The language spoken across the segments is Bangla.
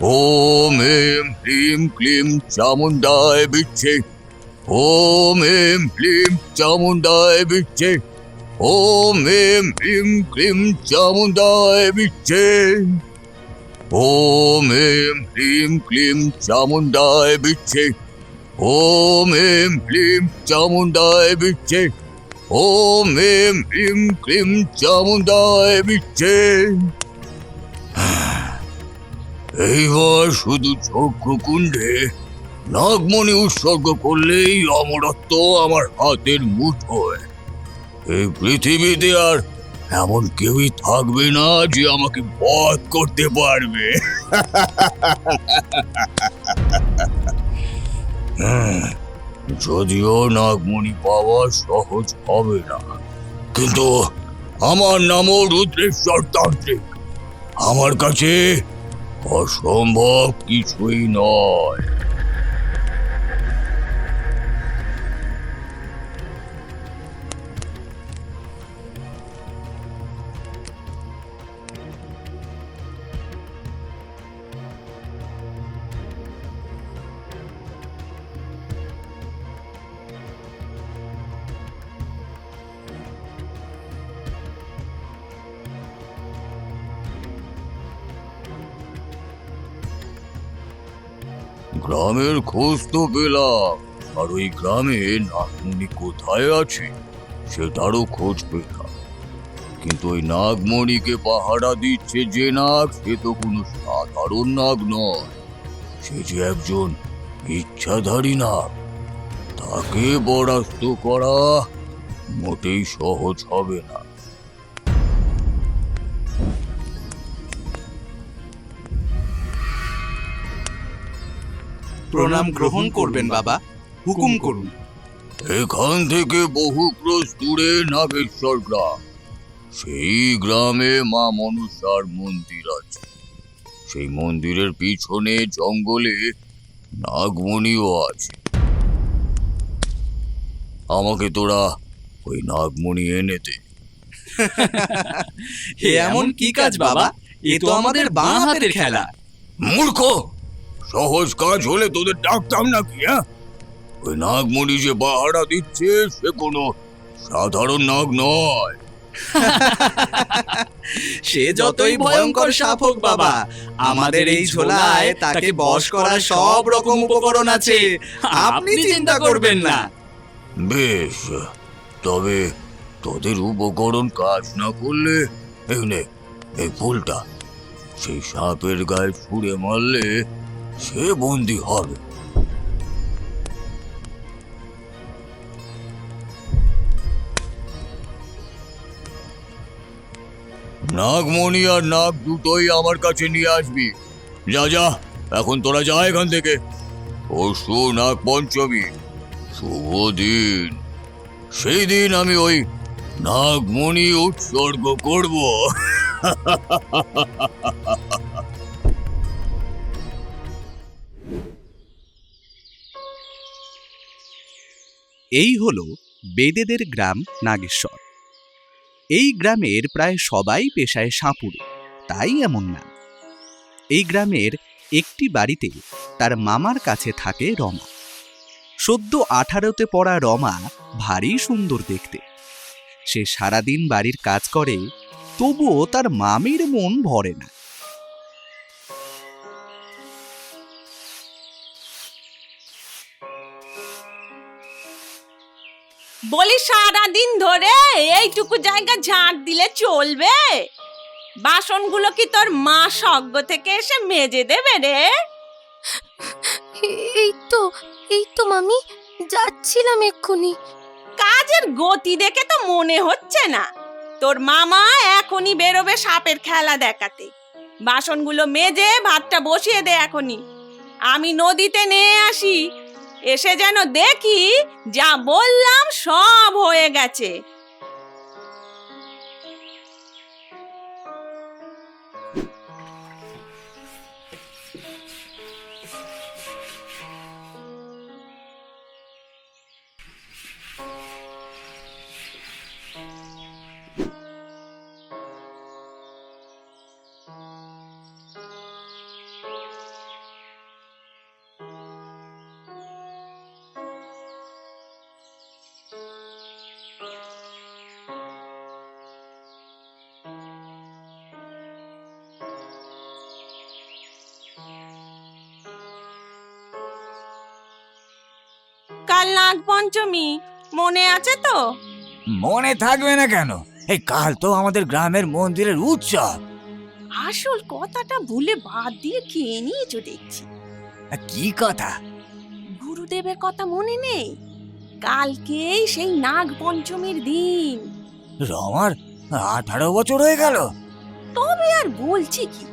Om em plim plim çamundai bütçe. Om em plim çamundai bütçe. Om em plim plim çamundai bütçe. Om em plim plim çamundai bütçe. Om em plim çamundai bütçe. Om em plim plim çamundai bütçe. এইবার শুধু চক্ষুকুণ্ডে নাগমণি উৎসর্গ করলেই অমরত্ব আমার হাতের মুঠোয় এই পৃথিবীতে আর এমন কেউই থাকবে না যে আমাকে বধ করতে পারবে। হ্যাঁ, যদিও নাগমণি পাওয়া সহজ হবে না কিন্তু আমার নামও রুদ্রেশ্বর তান্ত্রিক। আমার কাছে অসম্ভব কিছুই নয়। গ্রামের খোঁজ তো পেলাম। আর ওই গ্রামে নাগমণি কোথায় আছে, সেটারও খোঁজ পেলাম। কিন্তু ওই নাগমণিকে পাহারা দিচ্ছে যে নাগ, সে তো কোনো সাধারণ নাগ নয়। সে যে একজন ইচ্ছাধারী নাগ, তাকে বরাস্ত করা মোটেই সহজ হবে না। প্রণাম গ্রহণ করবেন বাবা। হুকুম করুন। এখান থেকে বহু ক্রোশ দূরে নাগেশ্বর গ্রাম সেই গ্রামে মা মনসার মন্দির আছে। সেই মন্দিরের পিছনে জঙ্গলে নাগমণিও আছে। আমাকে তোরা ওই নাগমণি এনে দে। হে এমন কি কাজ বাবা? এ তো আমাদের বাঁ হাতের খেলা। মূর্খ! সহজ কাজ হলে তোদের ডাকতাম নাকি হ্যাঁ? ওই নাগমণি যে বাহারা দিচ্ছে সে কোনো সাধারণ নাগ নয়। সে যতই ভয়ঙ্কর সাপ হোক বাবা আমাদের এই ঝোলায় তাকে বশ করার সব রকম উপকরণ আছে। আপনি চিন্তা করবেন না। বেশ তবে তোদের উপকরণ কাজ না করলে এই নে এই ফুলটা সেই সাপের গায়ে ছুঁড়ে মারলে সে বন্দি হবে। নাগমণি আর নাগ দুটোই আমার কাছে নিয়ে আসবি। যা যা, এখন তোরা যা এখান থেকে। পরশু নাগ পঞ্চমী শুভ দিন। সেই দিন আমি ওই নাগমণি উৎসর্গ করব। এই হল বেদেদের গ্রাম নাগেশ্বর। এই গ্রামের প্রায় সবাই পেশায় সাঁপুরে তাই এমন নাম। এই গ্রামের একটি বাড়িতে তার মামার কাছে থাকে রমা। সদ্য আঠারোতে পড়া রমা ভারী সুন্দর দেখতে। সে সারাদিন বাড়ির কাজ করে, তবুও তার মামির মন ভরে না। বলি সারা দিন ধরে এইটুকু জায়গা ঝাঁট দিলে চলবে? বাসনগুলো কি তোর মা স্বর্গ থেকে এসে মেজে দেবে রে? এই তো এই তো মামি যাচ্ছিলাম এক্ষুনি। কাজের গতি দেখে তো মনে হচ্ছে না। তোর মামা এখনই বেরোবে সাপের খেলা দেখাতে। বাসনগুলো মেজে ভাতটা বসিয়ে দে এখনই। আমি নদীতে নিয়ে আসি এসে যেন দেখি যা বললাম সব হয়ে গেছে। নাগ পঞ্চমী মনে আছে তো? মনে থাকবে না কেন? এই কাল তো আমাদের গ্রামের মন্দিরের উৎসব। আসল কথাটা ভুলে বাদ দিয়ে খেয়ে নিয়েছো দেখছি। কি কথা? গুরুদেবের কথা মনে নেই? কালকেই সেই নাগ পঞ্চমীর দিন। রমার আঠারো বছর হয়ে গেল। তবে আর বলছি কি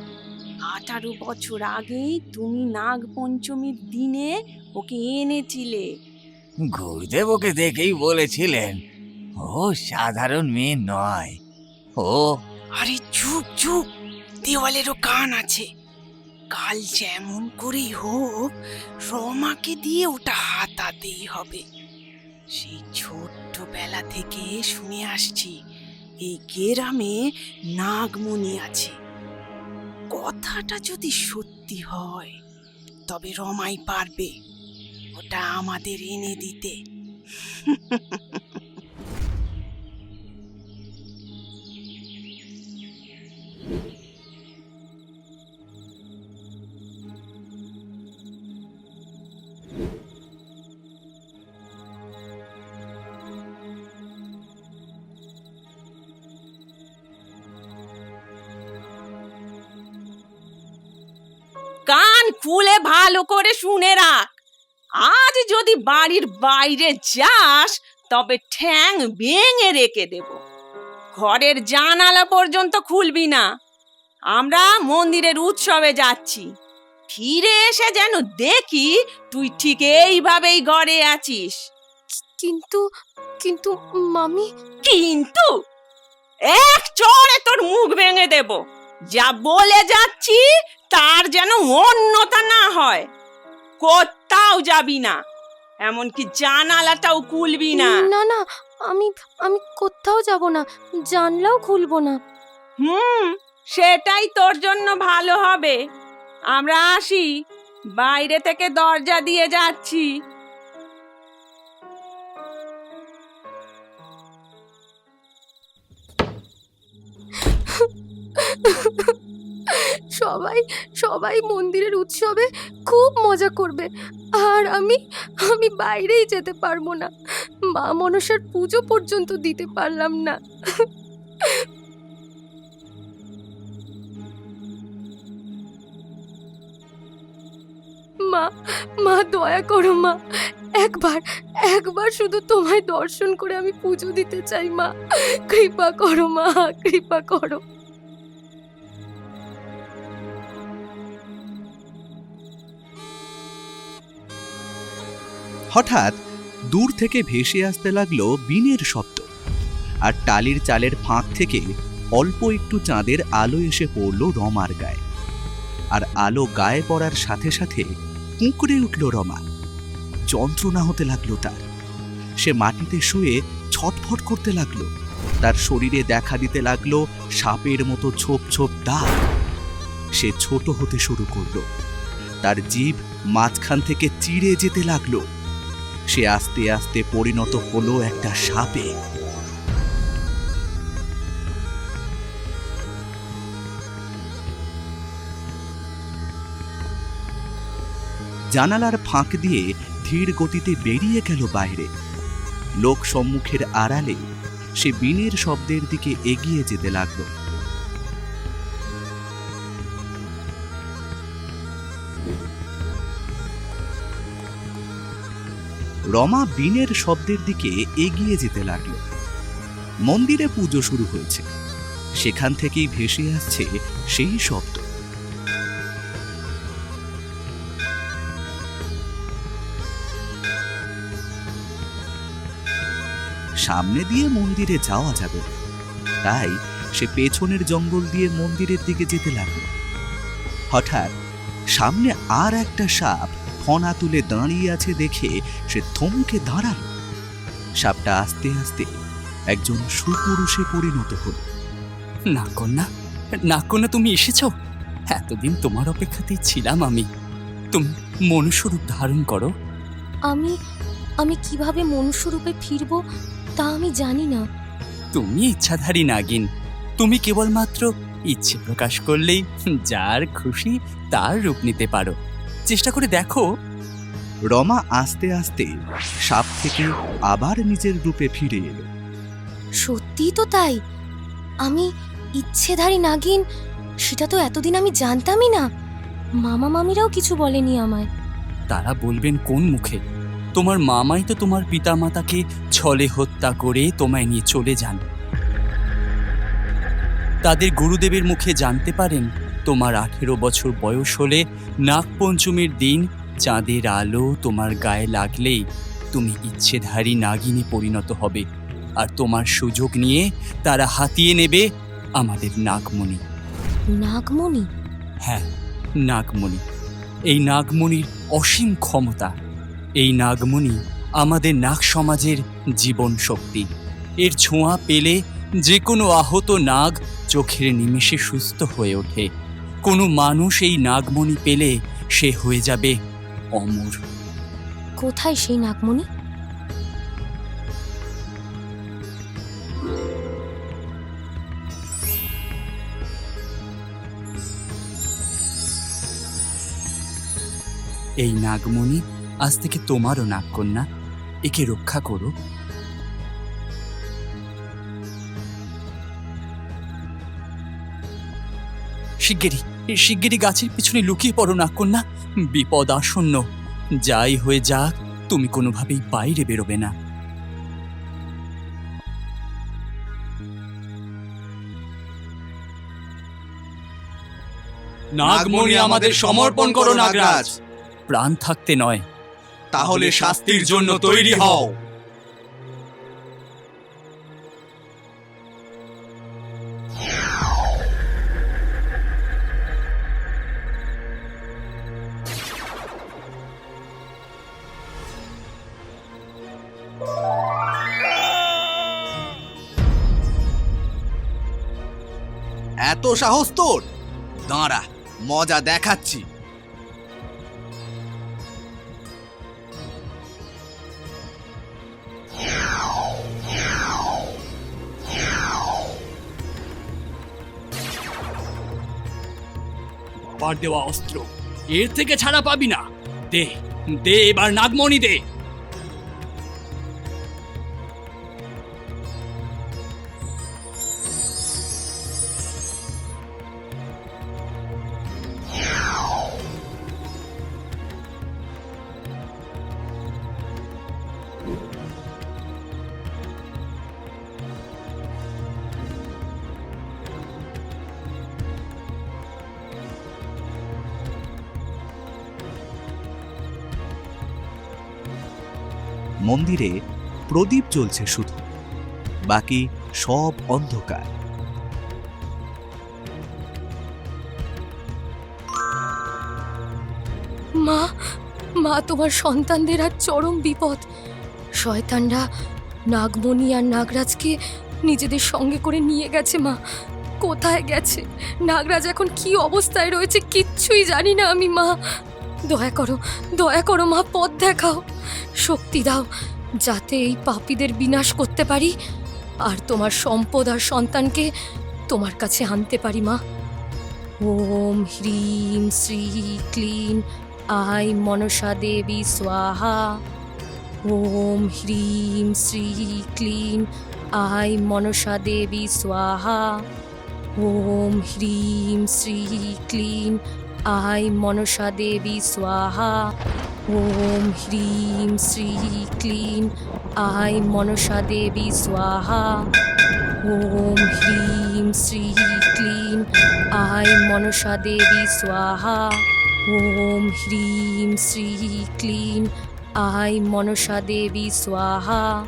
আঠারো বছর আগেই তুমি নাগ পঞ্চমীর দিনে ওকে এনেছিলে। গুরুদেব ওকে দেখেই বলেছিলেন, ও সাধারণ মেয়ে নয়। ও আরে চুপ চুপ। দেওয়ালেরও কান আছে। কাল যেমন করেই হোক, রমাকে দিয়ে ওটা হাতাতেই হবে। সেই ছোট্টবেলা থেকে শুনে আসছি, এই গ্রামে নাগমণি আছে। কথাটা যদি সত্যি হয়, তবে রমাই পারবে। ওটা আমাদের এনে দিতে। কান খুলে ভালো করে শুনে রাখ। আজ যদি বাড়ির বাইরে যাস তবে ঠ্যাং ভেঙে রেখে দেব। ঘরের জানালা পর্যন্ত খুলবি না। আমরা মন্দিরের উৎসবে যাচ্ছি। ফিরে এসে যেন দেখি তুই ঠিক এইভাবেই ঘরে আছিস। কিন্তু কিন্তু মামি। কিন্তু? এক চড়ে তোর মুখ ভেঙে দেব। যা বলে যাচ্ছি তার যেন অন্যতা না হয়। কোথাও যাবি না। এমনকি জানালাটাও খুলবি না। না না আমি আমি কোথাও যাব না জানলাও খুলবো না। হুম সেটাই তোর জন্য ভালো হবে। আমরা আসি বাইরে থেকে দরজা দিয়ে যাচ্ছি। সবাই সবাই মন্দিরের উৎসবে খুব মজা করবে। আর আমি আমি বাইরেই যেতে পারব না। মা মনসার পুজো পর্যন্ত দিতে পারলাম না। মা মা দয়া করো মা। একবার একবার শুধু তোমায় দর্শন করে আমি পুজো দিতে চাই মা। কৃপা করো মা, কৃপা করো। হঠাৎ দূর থেকে ভেসে আসতে লাগল বিনের শব্দ। আর টালির চালের ফাঁক থেকে অল্প একটু চাঁদের আলো এসে পড়ল রমার গায়ে। আর আলো গায়ে পড়ার সাথে সাথে কুঁকড়ে উঠল রমা। যন্ত্রণা হতে লাগল তার। সে মাটিতে শুয়ে ছটফট করতে লাগল। তার শরীরে দেখা দিতে লাগল সাপের মতো ছোপ ছোপ দাগ। সে ছোট হতে শুরু করল। তার জীব মাঝখান থেকে চিড়ে যেতে লাগল। সে আস্তে আস্তে পরিণত হলো একটা সাপে। জানালার ফাঁক দিয়ে ধীর গতিতে বেরিয়ে গেল বাইরে। লোক সম্মুখের আড়ালে সে বিনের শব্দের দিকে এগিয়ে যেতে লাগল। রমা বিনের শব্দের দিকে এগিয়ে যেতে লাগল। মন্দিরে পুজো শুরু হয়েছে। সেখান থেকেই ভেসে আসছে সেই শব্দ। সামনে দিয়ে মন্দিরে যাওয়া যাবে। তাই সে পেছনের জঙ্গল দিয়ে মন্দিরের দিকে যেতে লাগল। হঠাৎ সামনে আর একটা সাপ ফনা তুলে দাঁড়িয়ে আছে দেখে সে থমকে দাঁড়াল। সাপটা আস্তে আস্তে একজন সুপুরুষে পরিণত হল। না কন্যা না কন্যা তুমি এসেছ? এতদিন তোমার অপেক্ষাতেই ছিলাম আমি। তুমি মনুষ্যরূপ ধারণ করো। আমি আমি কীভাবে মনুষ্যরূপে ফিরবো তা আমি জানি না। তুমি ইচ্ছাধারী নাগিন। তুমি কেবলমাত্র ইচ্ছে প্রকাশ করলেই যার খুশি তার রূপ নিতে পারো। চেষ্টা করে দেখো। রমা আস্তে আস্তে সাপ থেকে আবার নিজের রূপে ফিরে এলো। সত্যি তো তাই। আমি ইচ্ছেধারী নাগিন সেটা তো এতদিন আমি জানতামই না। মামা মামিরাও কিছু বলেনি আমায়। তারা বলবেন কোন মুখে? তোমার মামাই তো তোমার পিতামাতাকে ছলে হত্যা করে তোমায় নিয়ে চলে যান। তাদের গুরুদেবের মুখে জানতে পারেন তোমার আঠেরো বছর বয়স হলে নাগপঞ্চমীর দিন চাঁদের আলো তোমার গায়ে লাগলেই তুমি ইচ্ছেধারী নাগিনী পরিণত হবে। আর তোমার সুযোগ নিয়ে তারা হাতিয়ে নেবে আমাদের নাগমণি। নাগমণি? হ্যাঁ নাগমণি। এই নাগমণির অসীম ক্ষমতা এই নাগমণি আমাদের নাগ সমাজের জীবন শক্তি। এর ছোঁয়া পেলে যে কোনো আহত নাগ চোখের নিমেষে সুস্থ হয়ে ওঠে। কোনো মানুষ এই নাগমণি পেলে সে হয়ে যাবে অমর। কোথায় সেই নাগমণি? এই নাগমণি আজ থেকে তোমারও নাগকন্যা। একে রক্ষা করো। শিগগিরই। শিগগিরই গাছের পিছনে লুকিয়ে পড়ো নাগকন্যা বিপদ আসন্ন। যাই হয়ে যাক তুমি কোনোভাবেই বাইরে বেরোবে না। নাগমণি আমাদের সমর্পণ করো নাগরাজ। প্রাণ থাকতে নয়। তাহলে শাস্তির জন্য তৈরি হও। এত সাহস তোর? দাঁড়া, মজা দেখাচ্ছি। দেওয়া অস্ত্র। এর থেকে ছাড়া পাবি না। দে দে এবার নাগমণি দে। মন্দিরে প্রদীপ জ্বলছে শুধু। বাকি সব অন্ধকার। মা মা, তোমার সন্তানদের আর চরম বিপদ। শয়তানরা নাগমণি আর নাগরাজকে নিজেদের সঙ্গে করে নিয়ে গেছে মা। কোথায় গেছে? নাগরাজ এখন কি অবস্থায় রয়েছে কিচ্ছুই জানি না আমি, মা। দয়া করো দয়া করো মা, পথ দেখাও। শক্তি দাও, যাতে এই পাপীদের বিনাশ করতে পারি। আর তোমার সম্পদ আর সন্তানকে তোমার কাছে আনতে পারি মা। ওম হ্রিম শ্রী ক্লিন, আই মনসা দেবী স্বাহা। ওম হ্রিম শ্রী ক্লিন, আই মনসা দেবী স্বাহা। ওম হ্রিম শ্রী ক্লিন আই মনসা দেবী, স্বাহা। ওম হ্রিম শ্রী ক্লিন। আই মনসা দেবী, স্বাহা। ওম হ্রিম শ্রী ক্লিন। আই মনসা দেবী, স্বাহা। ওম হ্রিম শ্রী ক্লিন। আই মনসা দেবী, স্বাহা।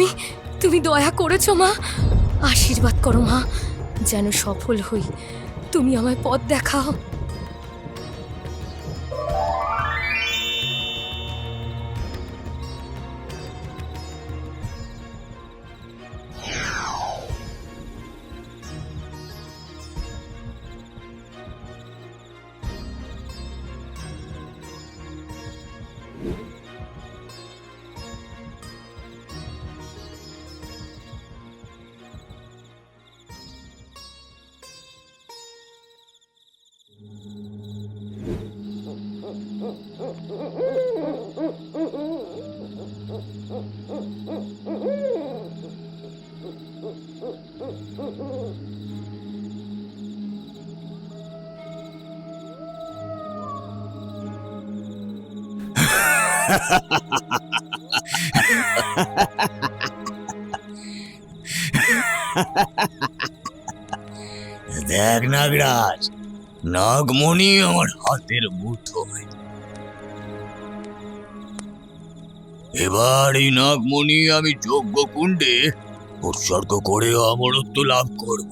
তুমি তুমি দয়া করেছ মা। আশীর্বাদ করো মা, যেন সফল হই। তুমি আমায় পথ দেখাও। দেখ নাগরাজ, নাগমণি আমার হাতের মুঠোয় এবার এই নাগমণি আমি যজ্ঞ কুণ্ডে উৎসর্গ করে অমরত্ব লাভ করব।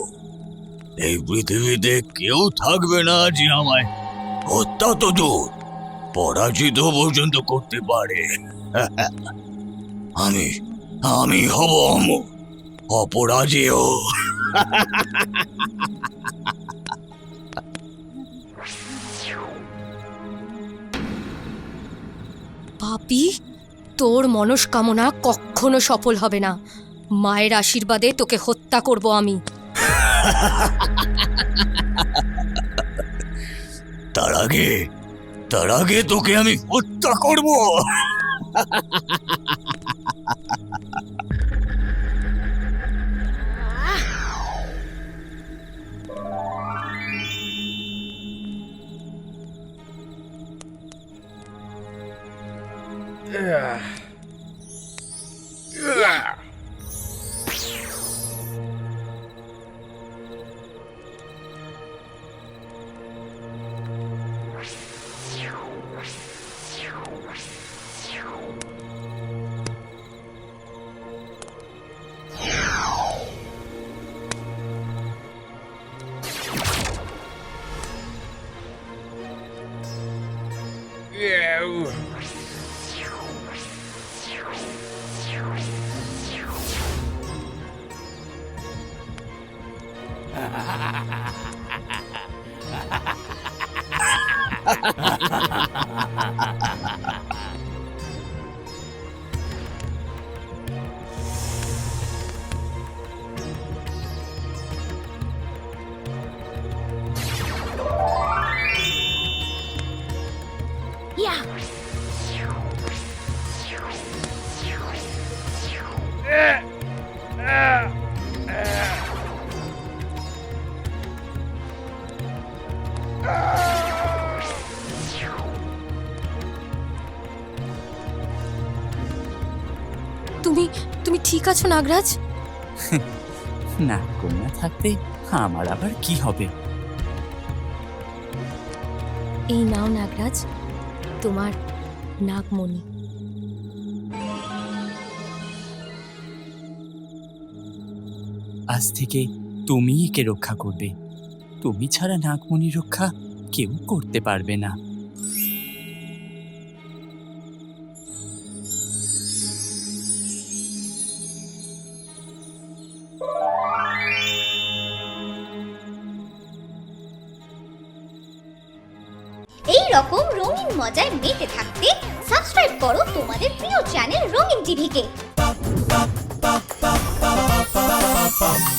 এই পৃথিবীতে কেউ থাকবে না যে আমায় হত্যা তো দূর পরাজিত পর্যন্ত করতে পারে। আমি আমি হব অমর অপরাজেয়। পাপি তোর মনস্কামনা কখনো সফল হবে না। মায়ের আশীর্বাদে তোকে হত্যা করব আমি। তার আগে তার আগে তোকে আমি হত্যা করব। Ooh. তুমি তুমি ঠিক আছো নাগরাজ? না কন্যা থাকতে আমার আবার কি হবে? এই নাও নাগরাজ তোমার নাগমণি। আজ থেকে তুমি একে রক্ষা করবে। তুমি ছাড়া নাগমণি রক্ষা কেউ করতে পারবে না। এই রকম রঙিন মজায় মেতে থাকতে সাবস্ক্রাইব করো তোমাদের প্রিয় চ্যানেল রঙিন টিভিকে। bum.